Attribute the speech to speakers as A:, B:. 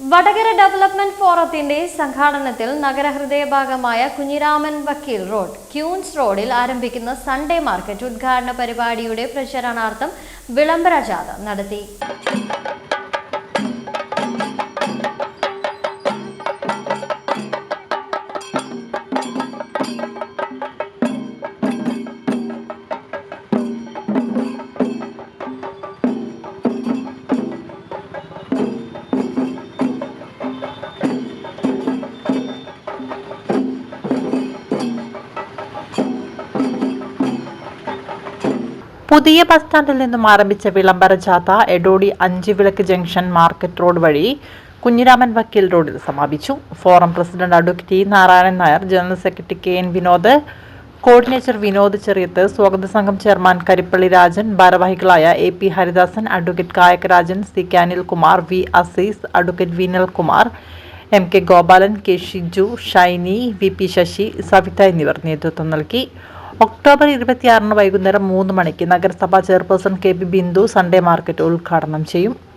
A: Vadakara development ഫോറത്തിന്റെ സംഘാടനത്തിൽ നഗരഹൃദയഭാഗമായ കുഞ്ഞിരാമൻ വക്കീൽ road ക്യൂൻസ് റോഡിൽ ആരംഭിക്കുന്ന സൺഡേ മാർക്കറ്റ് ഉദ്ഘാടന പരിപാടിയുടെ പ്രചരണാർത്ഥം വിളംബര ജാഥ നടത്തി.
B: പുതിയ ബസ് സ്റ്റാൻഡിൽ നിന്നും ആരംഭിച്ച വിളംബര ജാഥ എടോടി അഞ്ച് വിളക്ക് ജംഗ്ഷൻ മാർക്കറ്റ് റോഡ് വഴി കുഞ്ഞിരാമൻ വക്കീൽ റോഡിൽ സമാപിച്ചു. Forum president advocate Narayanan Nair general secretary K N Vinod coordinator Vinod Cheriyath സ്വാഗത സംഘം ചെയർമാൻ കരിപ്പള്ളി രാജൻ ഭാരവാഹികളായ A P Haridasan advocate Kayakarajan C K Anilkumar V Aziz advocate Vinal Kumar M K Gopalan K Shiju Shiny V P Sasi Savitha എന്നിവർ നേതൃത്വം നൽകി. October ഇരുപത്തിയാറിന് വൈകുന്നേരം മൂന്ന് മണിക്ക് നഗരസഭാ chairperson K P Bindu Sunday market ഉദ്ഘാടനം ചെയ്യും.